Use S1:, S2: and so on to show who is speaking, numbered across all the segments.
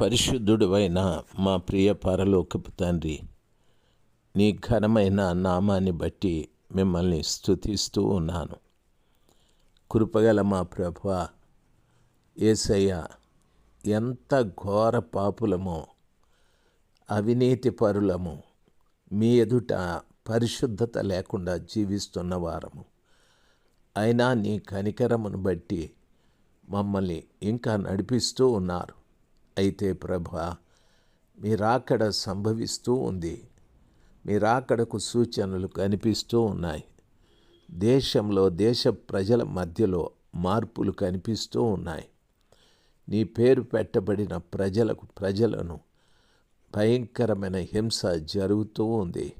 S1: పరిశుద్ధుడువైన మా ప్రియ పరలోకపు తండ్రి నీ ఘనమైన నామాన్ని బట్టి మిమ్మల్ని స్తుతిస్తూ ఉన్నాను. కృపగల మా ప్రభ ఏసయ్య ఎంత ఘోర పాపులమో అవినీతి పరులము మీ ఎదుట పరిశుద్ధత లేకుండా జీవిస్తున్న వారము. అయినా నీ కనికరమును బట్టి మమ్మల్ని ఇంకా నడిపిస్తూ ఉన్నారు. అయితే ప్రభ మీ రాకడ సంభవిస్తూ ఉంది. మీ రాకడకు సూచనలు కనిపిస్తూ ఉన్నాయి. దేశంలో దేశ ప్రజల మధ్యలో మార్పులు కనిపిస్తూ ఉన్నాయి. నీ పేరు పెట్టబడిన ప్రజలకు ప్రజలను భయంకరమైన హింస జరుగుతూ ఉంది.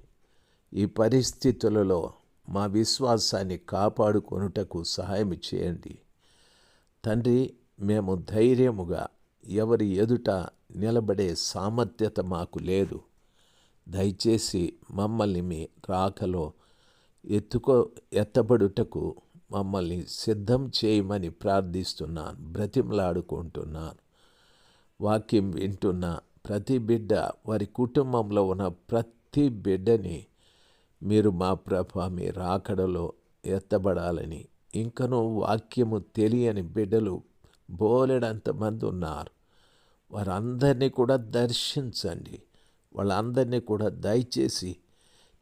S1: ఈ పరిస్థితులలో మా విశ్వాసాన్ని కాపాడుకొనుటకు సహాయం చేయండి. తండ్రి మేము ధైర్యముగా ఎవరి ఎదుట నిలబడే సామర్థ్యత మాకు లేదు. దయచేసి మమ్మల్ని మీ రాకలో ఎత్తుకో ఎత్తబడుటకు మమ్మల్ని సిద్ధం చేయమని ప్రార్థిస్తున్నాను బ్రతిమలాడుకుంటున్నాను. వాక్యం వింటున్న ప్రతి బిడ్డ వారి కుటుంబంలో ఉన్న ప్రతి బిడ్డని మీరు మా ప్రభ మీ రాకడలో ఎత్తబడాలని ఇంకనూ వాక్యము తెలియని బిడ్డలు బోలెడంతమంది ఉన్నారు. వారందరినీ కూడా దర్శించండి. వాళ్ళందరినీ కూడా దయచేసి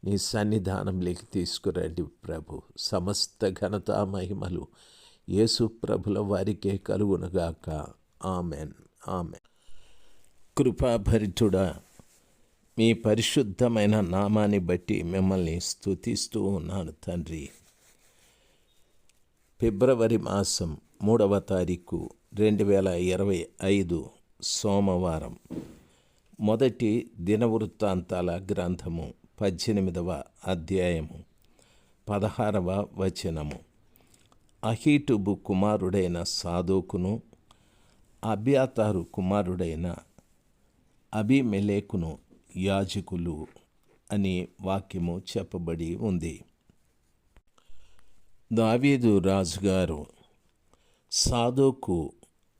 S1: నీ సన్నిధానంలోకి తీసుకురండి ప్రభు. సమస్త ఘనత మహిమలు యేసు ప్రభుల వారికే కలుగునుగాక. ఆమెన్. ఆమెన్. కృపాభరితుడా మీ పరిశుద్ధమైన నామాన్ని బట్టి మిమ్మల్ని స్థుతిస్తూ ఉన్నాను తండ్రి. ఫిబ్రవరి మాసం మూడవ తారీఖు రెండు వేల ఇరవై ఐదు సోమవారం. మొదటి దినవృత్తాంతాల గ్రంథము పద్దెనిమిదవ అధ్యాయము పదహారవ వచనము. అహీటుబు కుమారుడైన సాధోకును అభ్యాతారు కుమారుడైన అభిమెలేకును యాజకులు అని వాక్యము చెప్పబడి ఉంది. దావీదు రాజుగారు సాదోకు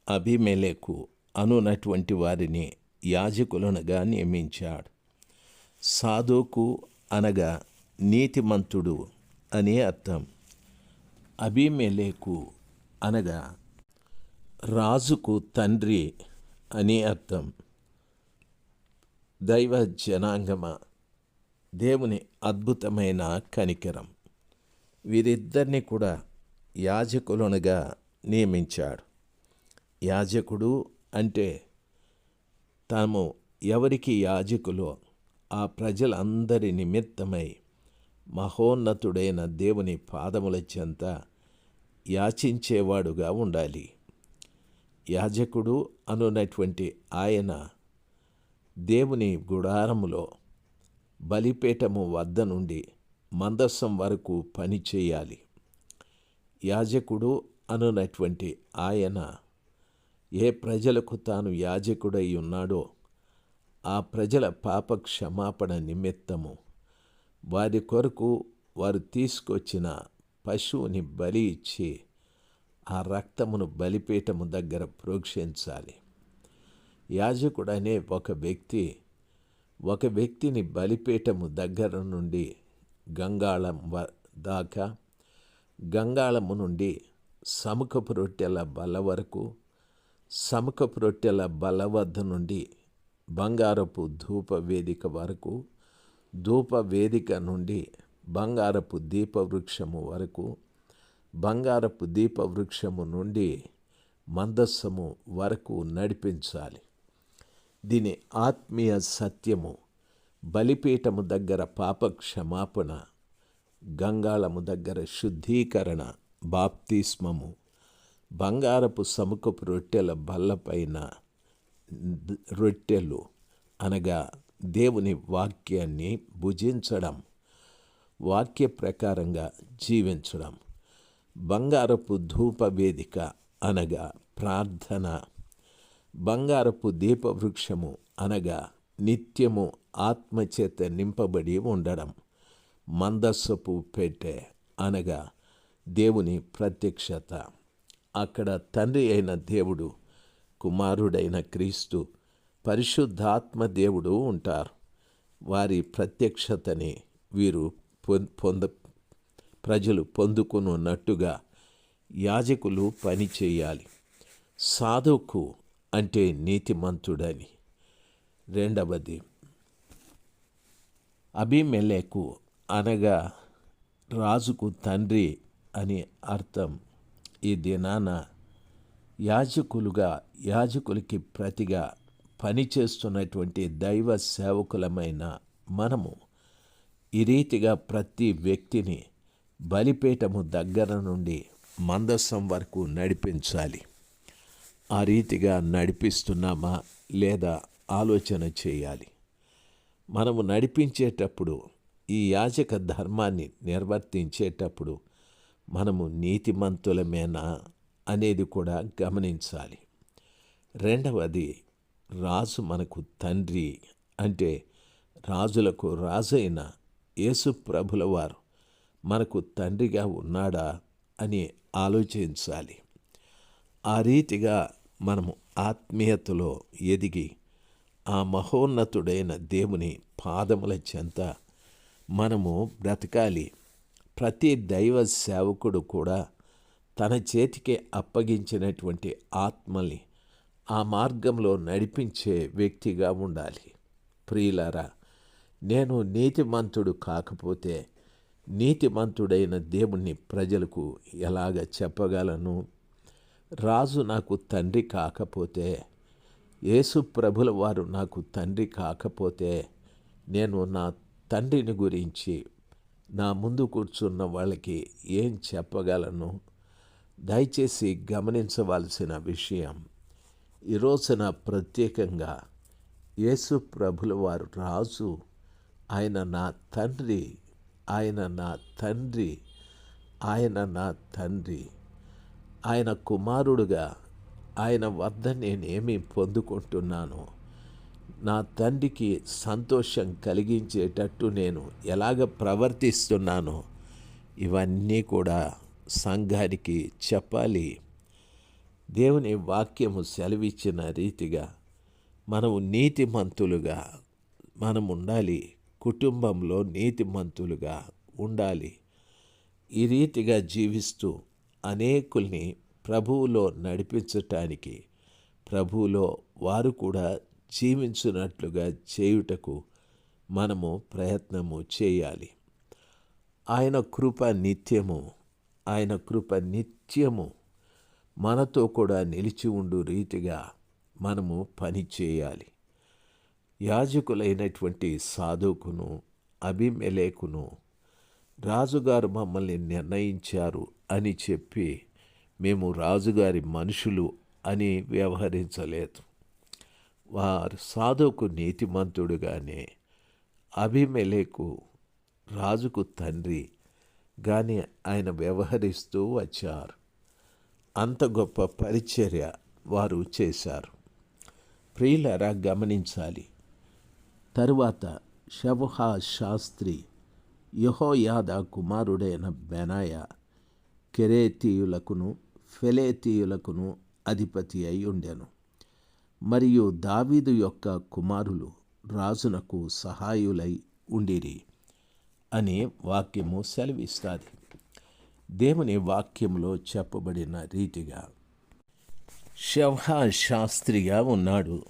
S1: అభిమేలేకు అనునటువంటి వారిని యాజకులనుగా నియమించాడు. సాదోకు అనగా నీతిమంతుడు అని అర్థం. అభిమెలేకు అనగా రాజుకు తండ్రి అని అర్థం. దైవ జనాంగమ దేవుని అద్భుతమైన కనికరం. వీరిద్దరిని కూడా యాజకులనుగా నియమించాడు. యాజకుడు అంటే తాము ఎవరికి యాజకులో ఆ ప్రజలందరి నిమిత్తమై మహోన్నతుడైన దేవుని పాదముల చెంత యాచించేవాడుగా ఉండాలి. యాజకుడు అనున్నటువంటి ఆయన దేవుని గుడారములో బలిపీఠము వద్ద నుండి మందస్సం వరకు పని చేయాలి యాజకుడు అనునటువంటి ఆయన ఏ ప్రజలకు తాను యాజకుడై ఉన్నాడో ఆ ప్రజల పాప క్షమాపణ నిమిత్తము వారి కొరకు వారు తీసుకొచ్చిన పశువుని బలి ఇచ్చి ఆ రక్తమును బలిపీఠము దగ్గర ప్రోక్షించాలి. యాజకుడనే ఒక వ్యక్తి ఒక వ్యక్తిని బలిపీఠము దగ్గర నుండి గంగాళం దాకా గంగాళము నుండి సముఖపు రొట్టెల బల వరకు సముఖపు రొట్టెల బల వద్ద నుండి బంగారపు ధూప వేదిక వరకు ధూప వేదిక నుండి బంగారపు దీపవృక్షము వరకు బంగారపు దీపవృక్షము నుండి మందస్సము వరకు నడిపించాలి. దీని ఆత్మీయ సత్యము బలిపీఠము దగ్గర పాప క్షమాపణ గంగాళము దగ్గర శుద్ధీకరణ బాప్తిస్మము. బంగారపు సముఖపు రొట్టెల బల్లపైన రొట్టెలు అనగా దేవుని వాక్యాన్ని భుజించడం వాక్య ప్రకారంగా జీవించడం. బంగారపు ధూప వేదిక అనగా ప్రార్థన. బంగారపు దీపవృక్షము అనగా నిత్యము ఆత్మచేత నింపబడి ఉండడం. మందస్సపు పెట్టె అనగా దేవుని ప్రత్యక్షత. అక్కడ తండ్రి అయిన దేవుడు కుమారుడైన క్రీస్తు పరిశుద్ధాత్మ దేవుడు ఉంటారు. వారి ప్రత్యక్షతని వీరు పొంద ప్రజలు పొందుకున్నట్టుగా యాజకులు పని చేయాలి. సాధుకు అంటే నీతిమంతుడని. రెండవది అభిమెలకు అనగా రాజుకు తండ్రి అని అర్థం. ఈ దినాన యాజకులుగా యాజకులకి ప్రతిగా పనిచేస్తున్నటువంటి దైవ సేవకులమైన మనము ఈ రీతిగా ప్రతి వ్యక్తిని బలిపీఠము దగ్గర నుండి మందస్సం వరకు నడిపించాలి. ఆ రీతిగా నడిపిస్తున్నామా లేదా ఆలోచన చేయాలి. మనము నడిపించేటప్పుడు ఈ యాజక ధర్మాన్ని నిర్వర్తించేటప్పుడు మనము నీతిమంతులమేనా అనేది కూడా గమనించాలి. రెండవది రాజు మనకు తండ్రి అంటే రాజులకు రాజైన యేసు ప్రభుల వారు మనకు తండ్రిగా ఉన్నాడా అని ఆలోచించాలి. ఆ రీతిగా మనము ఆత్మీయతలో ఎదిగి ఆ మహోన్నతుడైన దేవుని పాదముల చెంత మనము బ్రతకాలి. ప్రతి దైవ సేవకుడు కూడా తన చేతికి అప్పగించినటువంటి ఆత్మల్ని ఆ మార్గంలో నడిపించే వ్యక్తిగా ఉండాలి. ప్రియులారా నేను నీతిమంతుడు కాకపోతే నీతిమంతుడైన దేవుణ్ణి ప్రజలకు ఎలాగ చెప్పగలను? రాజు నాకు తండ్రి కాకపోతే యేసు ప్రభుల వారు నాకు తండ్రి కాకపోతే నేను నా తండ్రిని గురించి నా ముందు కూర్చున్న వాళ్ళకి ఏం చెప్పగలను? దయచేసి గమనించవలసిన విషయం ఈ రోజున ప్రత్యేకంగా యేసు ప్రభుల వారు రాజు ఆయన నా తండ్రి ఆయన నా తండ్రి ఆయన నా తండ్రి ఆయన కుమారుడుగా ఆయన వద్ద నేనేమి పొందుకుంటున్నాను? నా తండ్రికి సంతోషం కలిగించేటట్టు నేను ఎలాగ ప్రవర్తిస్తున్నానో ఇవన్నీ కూడా సంఘానికి చెప్పాలి. దేవుని వాక్యము సెలవిచ్చిన రీతిగా మనము నీతిమంతులుగా మనం ఉండాలి. కుటుంబంలో నీతిమంతులుగా ఉండాలి. ఈ రీతిగా జీవిస్తూ అనేకుల్ని ప్రభువులో నడిపించటానికి ప్రభువులో వారు కూడా జీవించినట్లుగా చేయుటకు మనము ప్రయత్నము చేయాలి. ఆయన కృప నిత్యము ఆయన కృప నిత్యము మనతో కూడా నిలిచి ఉండు రీతిగా మనము పని చేయాలి. యాజకులైనటువంటి సాధుకును అభిమెలేకును రాజుగారు మమ్మల్ని నిర్ణయించారు అని చెప్పి మేము రాజుగారి మనుషులు అని వ్యవహరించలేదు. వారు సాధువుకు నీతిమంతుడుగానే అభిమెలేకు రాజుకు తండ్రి కానీ ఆయన వ్యవహరిస్తూ వచ్చారు. అంత గొప్ప పరిచర్య వారు చేశారు. ప్రియులరా గమనించాలి. తరువాత షబుహా శాస్త్రి యహోయాద కుమారుడైన బెనాయ కెరేతీయులకును ఫెలేతీయులకును అధిపతి అయి ఉండెను. మరియు దావీదు యొక్క కుమారులు రాజునకు సహాయులై ఉండిరి అనే వాక్యము సెలవిస్తుంది. దేవుని వాక్యంలో చెప్పబడిన రీతిగా షవ్హా శాస్త్రిగా ఉన్నాడు.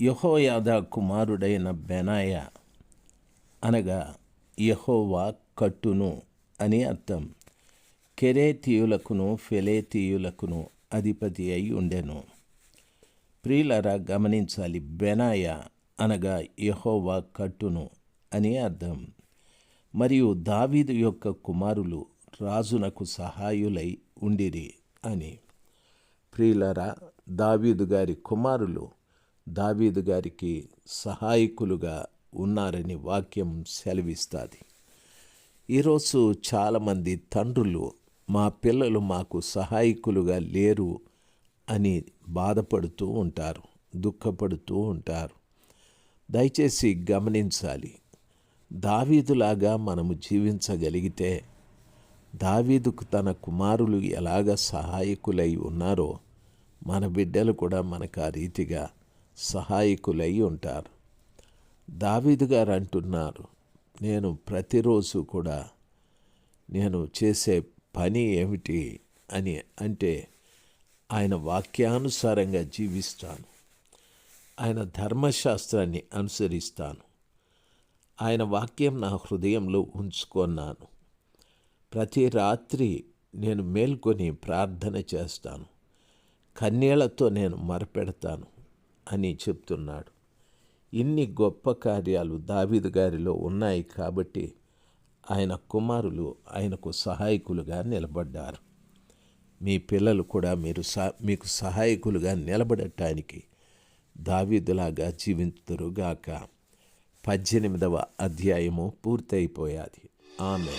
S1: యహోయాద కుమారుడైన బెనాయ అనగా యహోవా కట్టును అని అర్థం. కెరేతీయులకును ఫెలేతీయులకును అధిపతి అయి ఉండెను. ప్రియులరా గమనించాలి. బెనాయ అనగా యహోవా కట్టును అని అర్థం. మరియు దావీదు యొక్క కుమారులు రాజునకు సహాయులై ఉండిరి అని. ప్రియులరా దావీదు గారి కుమారులు దావీదు గారికి సహాయకులుగా ఉన్నారని వాక్యం సెలవిస్తుంది. ఈరోజు చాలామంది తండ్రులు మా పిల్లలు మాకు సహాయకులుగా లేరు అని బాధపడుతూ ఉంటారు దుఃఖపడుతూ ఉంటారు. దయచేసి గమనించాలి. దావీదులాగా మనము జీవించగలిగితే దావీదుకు తన కుమారులు ఎలాగ సహాయకులై ఉన్నారో మన బిడ్డలు కూడా మనకు ఆ రీతిగా సహాయకులై ఉంటారు. దావీదు గారు అంటున్నారు నేను ప్రతిరోజు కూడా నేను చేసే పని ఏమిటి? అని అంటే ఆయన వాక్యానుసారంగా జీవిస్తాను. ఆయన ధర్మశాస్త్రాన్ని అనుసరిస్తాను. ఆయన వాక్యం నా హృదయంలో ఉంచుకున్నాను. ప్రతి రాత్రి నేను మేల్కొని ప్రార్థన చేస్తాను. కన్యలతో నేను మరపెడతాను అని చెప్తున్నాడు. ఇన్ని గొప్ప కార్యాలు దావీదు గారిలో ఉన్నాయి కాబట్టి ఆయన కుమారులు ఆయనకు సహాయకులుగా నిలబడ్డారు. మీ పిల్లలు కూడా మీరు సహ మీకు సహాయకులుగా నిలబడటానికి దావీదులాగా జీవించుదురుగాక పద్దెనిమిదవ అధ్యాయము పూర్తయిపోయాది. ఆమె